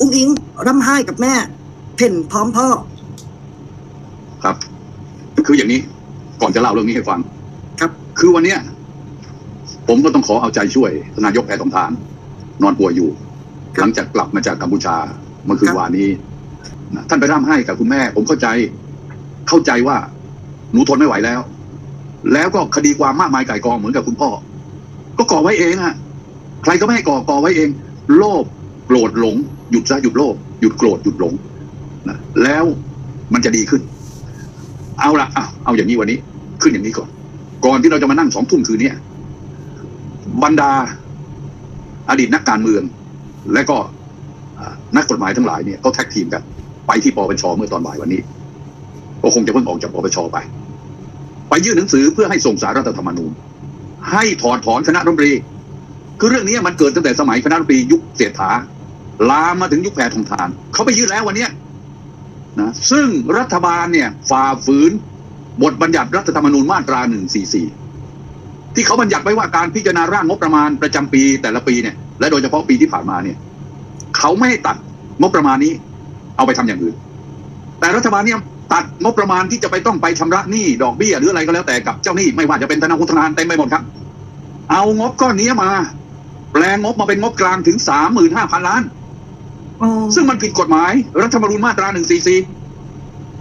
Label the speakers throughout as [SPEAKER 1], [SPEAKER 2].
[SPEAKER 1] อุ้งอิงร่ำไห้กับแม่ เพ่นพร้อมพ่อ
[SPEAKER 2] ครับ คืออย่างนี้ ก่อนจะเล่าเรื่องนี้ให้ฟัง
[SPEAKER 1] ครับ
[SPEAKER 2] คือวันเนี้ย ผมก็ต้องขอเอาใจช่วยทานนายกแพทองทาน นอนป่วยอยู่ หลังจากกลับมาจากกัมพูชาเมื่อคืนวานนี้นะท่านไปร่ำให้กับคุณแม่ ผมเข้าใจ เข้าใจว่า หนูทนไม่ไหวแล้ว แล้วก็คดีความมากมายไก่ายกองเหมือนกับคุณพ่อ ก็ก่อไว้เองอะใครก็ไม่ให้ก่อก่อไว้เอง โลภโกรธหลง หยุดซะหยุดโลภหยุดโกรธหยุดหลงนะแล้วมันจะดีขึ้น เอาละเอาเอาอย่างนี้วันนี้ ขึ้นอย่างนี้ก่อน ก่อนที่เราจะมานั่งสองทุ่มคืนเนี้ยบรรดาอดีตนักการเมือง และก็นักกฎหมายทั้งหลายเนี่ยเขาแท็กทีมกัน ไปที่ปปชเมื่อตอนบ่ายวันนี้ ก็คงจะเพิ่งออกจากปปชไป ไปยื่นหนังสือเพื่อให้ส่งสารรัฐธรรมนูญ ให้ถอดถอนคณะรัฐมนตรี คือเรื่องนี้มันเกิดตั้งแต่สมัยคณะรัฐมนตรียุคเศรษฐา ลามมาถึงยุคแพทองทานเขาไปยื่นแล้ววันเนี้ยนะซึ่งรัฐบาลเนี่ยฝ่าฝืนบทบัญญัติรัฐธรรมนูญมาตรา 144 ที่เขาบัญญัติไว้ว่าการพิจารณาร่างงบประมาณประจำปีแต่ละปีเนี่ยและโดยเฉพาะปีที่ผ่านมาเนี่ยเขาไม่ให้ตัดงบประมาณนี้ เอาไปทำอย่างอื่น แต่รัฐบาลเนี่ยตัดงบประมาณที่จะไปต้องไปชำระหนี้ดอกเบี้ยหรืออะไรก็แล้วแต่กับเจ้าหนี้ไม่ว่าจะเป็นธนาคารธนาคารเต็มไปหมดครับ เอางบก้อนนี้มา แปลงงบมาเป็นงบกลางถึงสามหมื่นห้าพันล้าน ซึ่งมันผิดกฎหมาย รัฐธรรมนูญมาตราหนึ่งสี่สี่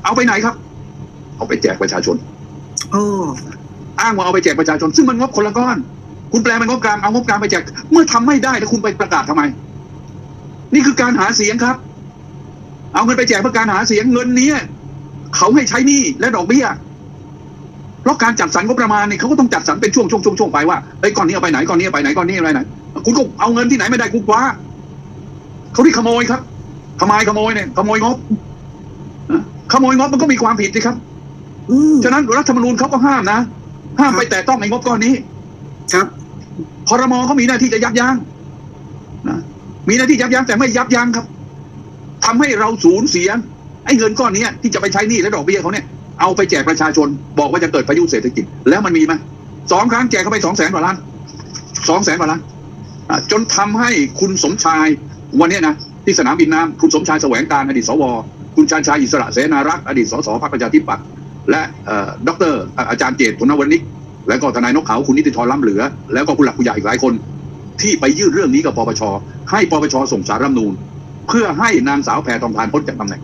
[SPEAKER 2] เอาไปไหนครับ เอาไปแจกประชาชน
[SPEAKER 1] โอ้
[SPEAKER 2] อ้างว่าเอาไปแจกประชาชน ซึ่งมันงบคนละก้อน คุณแปลเป็นงบกลางเอางบกลางไปแจก เมื่อทำไม่ได้แล้วคุณไปประกาศทำไม นี่คือการหาเสียงครับ เอาเงินไปแจกเพื่อการหาเสียงเงินเนี้ยเขาให้ใช้หนี้และดอกเบี้ยเพราะการจัดสรรงบประมาณเนี่ยเขาก็ต้องจัดสรรเป็นช่วงช่วงช่วงช่วงไปว่าไอ้ยก้อนนี้เอาไปไหนก้อนนี้เอาไปไหนก้อนนี้เอาไปไหน คุณก็เอาเงินที่ไหนไม่ได้คุณคว้า เขาที่ขโมยครับขโมยขโมยเนี่ยขโมยงบนะขโมยงบมันก็มีความผิดสิครับ
[SPEAKER 1] อืม
[SPEAKER 2] ฉะนั้นรัฐธรรมนูญเขาก็ห้ามนะห้ามไปแตะต้องในงบก้อนนี้
[SPEAKER 1] ครับ
[SPEAKER 2] คอรมอเขามีหน้าที่จะยับยั้งนะมีหน้าที่ยับยั้งแต่ไม่ยับยั้งครับทำให้เราสูญเสียไอ้เงินก้อนเนี้ยที่จะไปใช้หนี้และดอกเบี้ยเขาเนี่ยเอาไปแจกประชาชน บอกว่าจะเกิดพายุเศรษฐกิจ แล้วมันมีไหมสองครั้งแจกเข้าไปสองแสนกว่าล้านสองแสนกว่าล้านอะจนทำให้คุณสมชาย วันนี้นะที่สนามบินน้ำคุณสมชายแสวงการอดีตสว คุณชาญชายอิสระเสนารักษ์อดีตสสพรรคประชาธิปัตย์และเอ่อดรอาจารย์เจตธนวณิก แล้วก็ทนายนกเขาคุณนิติธรล้ำเหลือ แล้วก็ผู้หลักผู้ใหญ่อีกหลายคน ที่ไปยื่นเรื่องนี้กับปปชให้ปปชส่งสารรัฐนูญเพื่อให้นางสาวแพรทองทานพ้นจากตำแหน่ง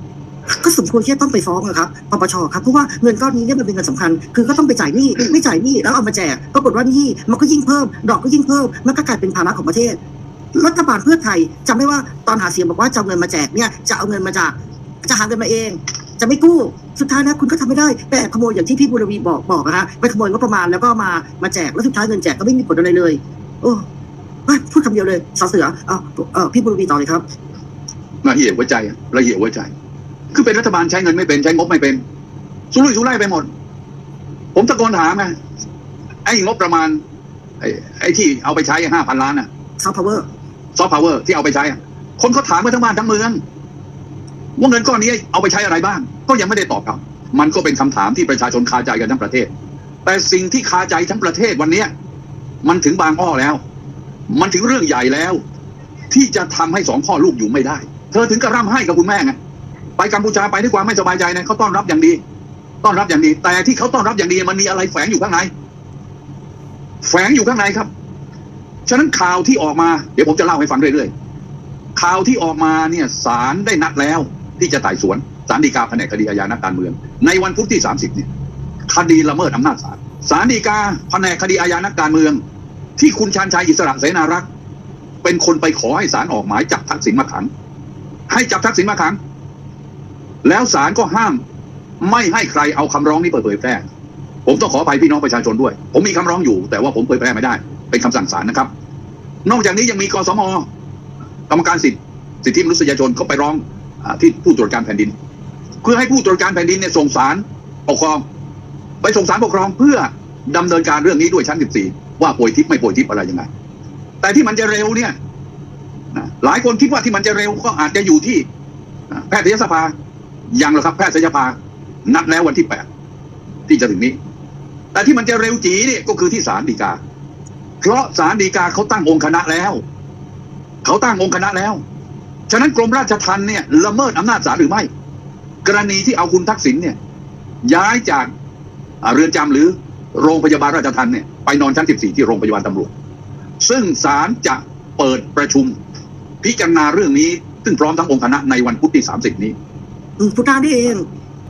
[SPEAKER 1] ก็สมควรที่จะต้องไปฟ้องนะครับปปชครับเพราะว่าเงินก้อนนี้เนี่ยมันเป็นเงินสำคัญ คือก็ต้องไปจ่ายหนี้ไม่จ่ายหนี้แล้วเอามาแจกปรากฏว่าหนี้มันก็ยิ่งเพิ่ม ดอกก็ยิ่งเพิ่มมันก็กลายเป็นภาระของประเทศ รัฐบาลเพื่อไทยจำได้ว่าตอนหาเสียงบอกว่าจะเอาเงินมาแจกเนี่ยจะเอาเงินมาจากจะหาเงินมาเอง จะไม่กู้สุดท้ายนะคุณก็ทำไม่ได้แต่ขโมยอย่างที่พี่บุรวีบอกบอกนะฮะไปขโมยงบประมาณแล้วก็มามาแจกแล้วสุดท้ายเงินแจกก็ไม่มีผลอะไรเลย โอ้เฮ้ยพูดคำเดียวเลยสอเสือเอาเออพี่บุรวีต่อเลยครับ
[SPEAKER 2] ละเอียดหัวใจละเอียดหัวใจ คือเป็นรัฐบาลใช้เงินไม่เป็นใช้งบไม่เป็นสุรุ่ยสุร่ายไปหมด ผมตะโกนถามไงไอ้งบประมาณ ไอ้ไอ้ที่เอาไปใช้ห้าพันล้านอะ
[SPEAKER 1] ซอฟต์พาวเวอร์
[SPEAKER 2] ซอฟต์พาวเวอร์ที่เอาไปใช้ คนเขาถามมาทั้งบ้านทั้งเมืองว่าเงินก้อนนี้เอาไปใช้อะไรบ้าง ก็ยังไม่ได้ตอบครับ มันก็เป็นคำถามที่ประชาชนคาใจกันทั้งประเทศ แต่สิ่งที่คาใจทั้งประเทศวันเนี้ยมันถึงบางอ้อแล้ว มันถึงเรื่องใหญ่แล้ว ที่จะทำให้สองพ่อลูกอยู่ไม่ได้ เธอถึงกระร่ำให้กับคุณแม่ไงไปกัมพูชาไปด้วยความไม่สบายใจนะเขาต้อนรับอย่างดี ต้อนรับอย่างดี แต่ที่เขาต้อนรับอย่างดีมันมีอะไรแฝงอยู่ข้างใน แฝงอยู่ข้างในครับ ฉะนั้นข่าวที่ออกมาเดี๋ยวผมจะเล่าให้ฟังเรื่อยๆข่าวที่ออกมาเนี่ยศาลได้นัดแล้วที่จะไต่สวนศาลฎีกาแผนกคดีอาญานักการเมือง ในวันพุธที่ 30เนี่ยคดีละเมิดอำนาจศาลศาลฎีกาแผนกคดีอาญานักการเมือง ที่คุณชาญชัยอิสระเสนารักษ์เป็นคนไปขอให้ศาลออกหมายจับทักษิณมาขัง ให้จับทักษิณมาขัง แล้วศาลก็ห้ามไม่ให้ใครเอาคำร้องนี้เปิดเผยแพร่ผมต้องขออภัยพี่น้องประชาชนด้วย ผมมีคำร้องอยู่ แต่ว่าผมเผยแพร่ไม่ได้ เป็นคำสั่งศาลนะครับ นอกจากนี้ยังมีกสมกรรมการสิทธิสิทธิมนุษยชนเขาไปร้องอที่ผู้ตรวจการแผ่นดิน เพื่อให้ผู้ตรวจการแผ่นดินเนี่ยส่งสารปกครอง ไปส่งสารปกครองเพื่อดำเนินการเรื่องนี้ด้วยชั้น 14 ว่าป่วยทิพย์ไม่ป่วยทิพย์อะไรยังไง แต่ที่มันจะเร็วเนี่ยหลายคนคิดว่าที่มันจะเร็วก็อาจจะอยู่ที่แพทยสภายังหรอครับแพทยสภานัดแล้ววันที่แปดที่จะถึงนี้ แต่ที่มันจะเร็วจีเนี่ยก็คือที่ศาลฎีกา เพราะศาลฎีกาเขาตั้งองค์คณะแล้ว เขาตั้งองค์คณะแล้ว ฉะนั้นกรมราชทัณฑ์เนี่ยละเมิดอำนาจศาลหรือไม่ กรณีที่เอาคุณทักษิณเนี่ย ย้ายจากอ่าเรือนจำหรือโรงพยาบาลราชทัณฑ์เนี่ยไปนอนชั้น 14 ที่โรงพยาบาลตำรวจ ซึ่งศาลจะเปิดประชุมพิจารณาเรื่องนี้ ซึ่งพร้อมทั้งองค์คณะในวันพุธที่ 30 นี้
[SPEAKER 1] อืมพุทธานี่เอง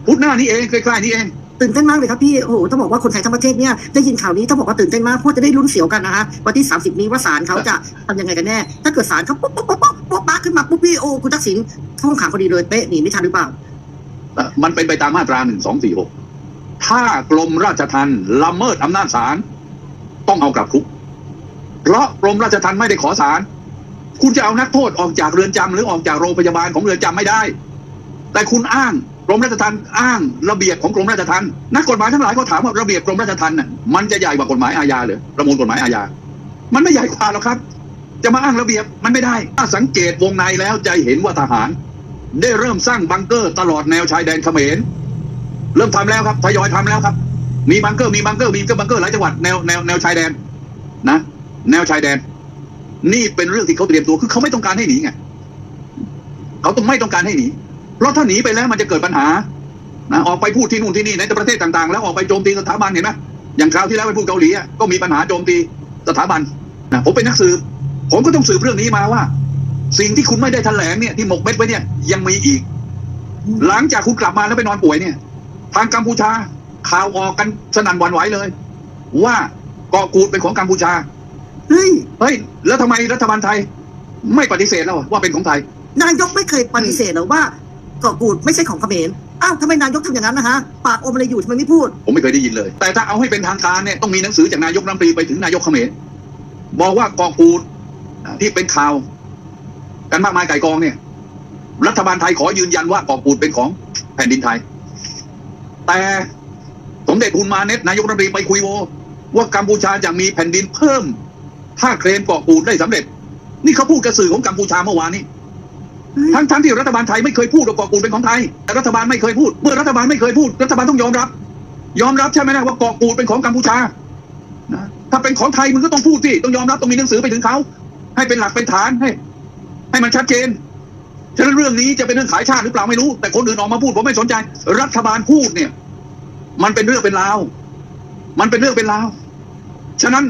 [SPEAKER 2] พุธหน้านี้เองใกล้ๆนี้เอง
[SPEAKER 1] ตื่นเต้นมากเลยครับพี่โอ้โหต้องบอกว่าคนไทยทั้งประเทศเนี่ยได้ยินข่าวนี้ต้องบอกว่าตื่นเต้นมากเพราะจะได้ลุ้นเสียวกันนะฮะวันที่ 30 นี้ว่าศาลเขาจะทำยังไงกันแน่ ถ้าเกิดศาลเขาปุ๊บปุ๊บปุ๊บปุ๊บปุ๊บปั๊บขึ้นมาปุ๊บพี่โอ้คุณทักษิณท่องขังพอดีเลยเป๊ะหนีไม่ทันหรือเปล่า
[SPEAKER 2] เอ่อมันเป็นไปตามมาตราหนึ่งสองสี่หกถ้ากรมราชทัณฑ์ละเมิดอำนาจศาลต้องเอากลับคุก เพราะกรมราชทัณฑ์ไม่ได้ขอศาลคุณจะเอานักโทษออกจากเรือนจำหรือออกจากโรงพยาบาลของเรือนจำไม่ได้ แต่คุณอ้าง กรมราชทัณฑ์อ้างระเบียบของกรมราชทัณฑ์นักกฎหมายทั้งหลายก็ถามว่าระเบียบกรมราชทัณฑ์น่ะมันจะใหญ่กว่ากฎหมายอาญาหรือประมวลกฎหมายอาญา มันไม่ใหญ่กว่าหรอกครับ จะมาอ้างระเบียบมันไม่ได้ ถ้าสังเกตวงในแล้วจะเห็นว่าทหาร ได้เริ่มสร้างบังเกอร์ตลอดแนวชายแดนเขมร เริ่มทำแล้วครับทยอยทำแล้วครับ มีบังเกอร์มีบังเกอร์มีบังเกอร์หลายจังหวัดแนวแนวแนวชายแดนนะ แนวชายแดน นี่เป็นเรื่องที่เขาเตรียมตัวคือเขาไม่ต้องการให้หนีไงเขาต้องไม่ต้องการให้หนี เพราะถ้าหนีไปแล้วมันจะเกิดปัญหานะออกไปพูดที่นู่นที่นี่ในประเทศต่างๆ แล้วออกไปโจมตีสถาบันเห็นไหมอย่างคราวที่แล้วไปพูดเกาหลีอะก็มีปัญหาโจมตีสถาบันนะผมเป็นนักสืบผมก็ต้องสืบเรื่องนี้มาว่า สิ่งที่คุณไม่ได้แถลงเนี่ยที่หมกเม็ดไว้เนี่ยยังมีอีก หลังจากคุณกลับมาแล้วไปนอนป่วยเนี่ย ทางกัมพูชาข่าวออกกันสนั่นหวั่นไหวเลย ว่าเกาะกูดเป็นของกัมพูชา
[SPEAKER 1] เฮ้ย
[SPEAKER 2] เฮ้ย แล้วทำไมรัฐบาลไทย ไม่ปฏิเสธแล้วว่าเป็นของไทย
[SPEAKER 1] นายกไม่เคยปฏิเสธหรอกว่า เกาะกูดไม่ใช่ของเขมรอ้าวทำไมนายกทำอย่างนั้นนะฮะ ปากอมอะไรอยู่ทำไมไม่พูด
[SPEAKER 2] ผมไม่เคยได้ยินเลย แต่ถ้าเอาให้เป็นทางการเนี่ยต้องมีหนังสือจากนายกรัฐมนตรีไปถึงนายกเขมรบอกว่าเกาะกูดที่เป็นข่าวกันมากมายไก่กองเนี่ย รัฐบาลไทยขอยืนยันว่าเกาะกูดเป็นของแผ่นดินไทย แต่สมเด็จฮุนมาเน็ตนายกรัฐมนตรีไปคุยโวว่ากัมพูชาจะมีแผ่นดินเพิ่ม ถ้าเคลมเกาะกูดได้สำเร็จ นี่เขาพูดกระสื่อของกัมพูชาเมื่อวานนี้ ทั้งทั้งที่รัฐบาลไทยไม่เคยพูดว่าเกาะกูดเป็นของไทย แต่รัฐบาลไม่เคยพูด เมื่อรัฐบาลไม่เคยพูด รัฐบาลต้องยอมรับ ยอมรับใช่ไหมนะว่าเกาะกูดเป็นของกัมพูชานะถ้าเป็นของไทยมึงก็ต้องพูดสิต้องยอมรับต้องมีหนังสือไปถึงเขาให้เป็นหลักเป็นฐานให้ ให้มันชัดเจนฉะนั้นเรื่องนี้จะเป็นเรื่องขายชาติหรือเปล่าไม่รู้ แต่คนอื่นออกมาพูดผมไม่สนใจ รัฐบาลพูดเนี่ย มันเป็นเรื่องเป็นราวมันเป็นเรื่องเป็นราวฉะนั้น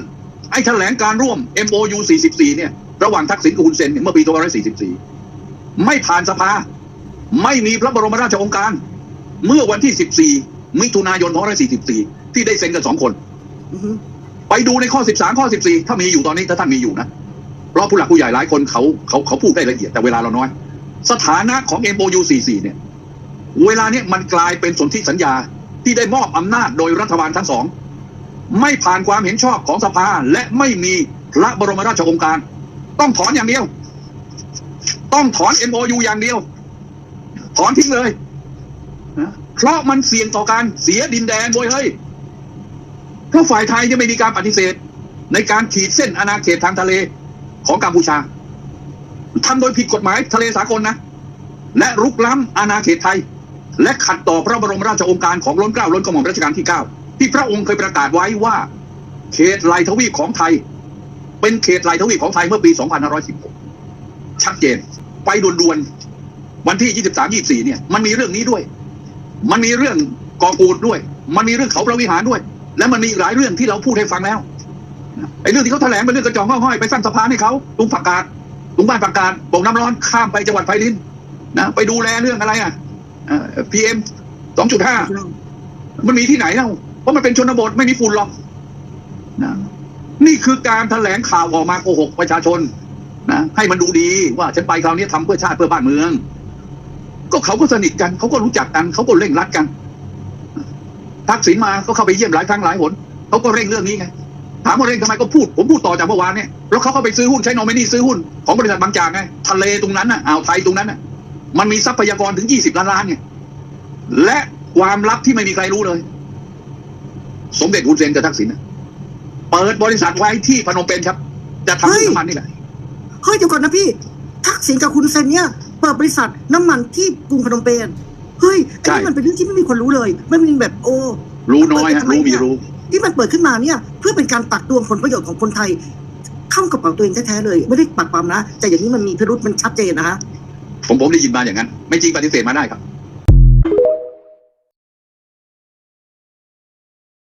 [SPEAKER 2] ไอ้แถลงการร่วม MOU 44เนี่ยระหว่างทักษิณกับคุณเซนเนี่ยเมื่อปี2544 ไม่ผ่านสภา ไม่มีพระบรมราชโองการ เมื่อวันที่ 14 มิถุนายน2544 ที่ได้เซ็นกันสองคน
[SPEAKER 1] อือฮึ
[SPEAKER 2] ไปดูในข้อ 13 ข้อ 14 ถ้ามีอยู่ตอนนี้ถ้าท่านมีอยู่นะเพราะผู้หลักผู้ใหญ่หลายคนเขาเขาเขาพูดได้ละเอียดแต่เวลาเราน้อย สถานะของ MOU 44 เนี่ย เวลาเนี้ยมันกลายเป็นสนธิสัญญาที่ได้มอบอำนาจโดยรัฐบาลทั้งสอง ไม่ผ่านความเห็นชอบของสภาและไม่มีพระบรมราชโองการ ต้องถอนอย่างเดียว ต้องถอน MOU อย่างเดียว ถอนทิ้งเลยนะเพราะมันเสี่ยงต่อการเสียดินแดนโวยเฮ้ยถ้าฝ่ายไทยจะไม่มีการปฏิเสธ ในการขีดเส้นอาณาเขตทางทะเลของกัมพูชาทำโดยผิดกฎหมายทะเลสากลนะ และรุกล้ำอาณาเขตไทย และขัดต่อพระบรมราชโองการของล้นเกล้าล้นกระหม่อมรัชกาลที่9ที่พระองค์เคยประกาศไว้ว่า เขตไหลทวีปของไทย เป็นเขตไหลทวีปของไทยเมื่อปี 2516 ชัดเจน ไปด่วนๆวันที่23 24เนี่ย มันมีเรื่องนี้ด้วย มันมีเรื่องกอกูดด้วย มันมีเรื่องเขาพระวิหารด้วย และมันมีหลายเรื่องที่เราพูดให้ฟังแล้วไอ้เรื่องที่เขาแถลงเป็นเรื่องกระจองห้อยๆไปสร้างสะพานให้เขาตรงผักกาดตรงบ้านผักกาดบ่งน้ำร้อนข้ามไปจังหวัดไพลินนะไปดูแลเรื่องอะไรอะพีเอ็มสองจุดห้ามันมีที่ไหนเล่าเพราะมันเป็นชนบทไม่มีฝุ่นหรอกนะนี่คือการแถลงข่าวออกมาโกหกประชาชน นะให้มันดูดีว่าฉันไปคราวนี้ทำเพื่อชาติเพื่อบ้านเมือง ก็เขาก็สนิทกันเขาก็รู้จักกันเขาก็เร่งรัดกันทักษิณมาก็เข้าไปเยี่ยมหลายครั้งหลายหนเขาก็เร่งเรื่องนี้ไงถามว่าเร่งทำไมก็พูดผมพูดต่อจากเมื่อวานเนี่ยแล้วเขาก็ไปซื้อหุ้นใช้โนมินีซื้อหุ้นของบริษัทบางจากไงทะเลตรงนั้นน่ะอ่าวไทยตรงนั้นน่ะ มันมีทรัพยากรถึงยี่สิบล้านล้านไงและความลับที่ไม่มีใครรู้เลย สมเด็จฮุนเซนกับทักษิณน่ะเปิดบริษัทไว้ที่พนมเปญครับ จะทำเรื่องน้ำมันนี่แหละ
[SPEAKER 1] เฮ้ยเดี๋ยวก่อนนะพี่ ทักษิณกับคุณเซนเนี่ยเปิดบริษัทน้ำมันที่กรุงพนมเปญเฮ้ยอันนี้
[SPEAKER 2] ใช่
[SPEAKER 1] มันเป็นเรื่องที่ไม่มีคนรู้เลยไม่มีแบบโอ้
[SPEAKER 2] รู้น้อยฮะรู้มีรู้
[SPEAKER 1] ที่มันเปิดขึ้นมาเนี่ย เพื่อเป็นการตักตวงผลประโยชน์ของคนไทย เข้ากระเป๋าตัวเองแท้ๆเลย ไม่ได้ปักปามนะแต่อย่างนี้มันมีพิรุษมันชัดเจนนะฮะ
[SPEAKER 2] ผมผมได้ยินมาอย่างนั้น ไม่จริงปฏิเสธมาได้ครับ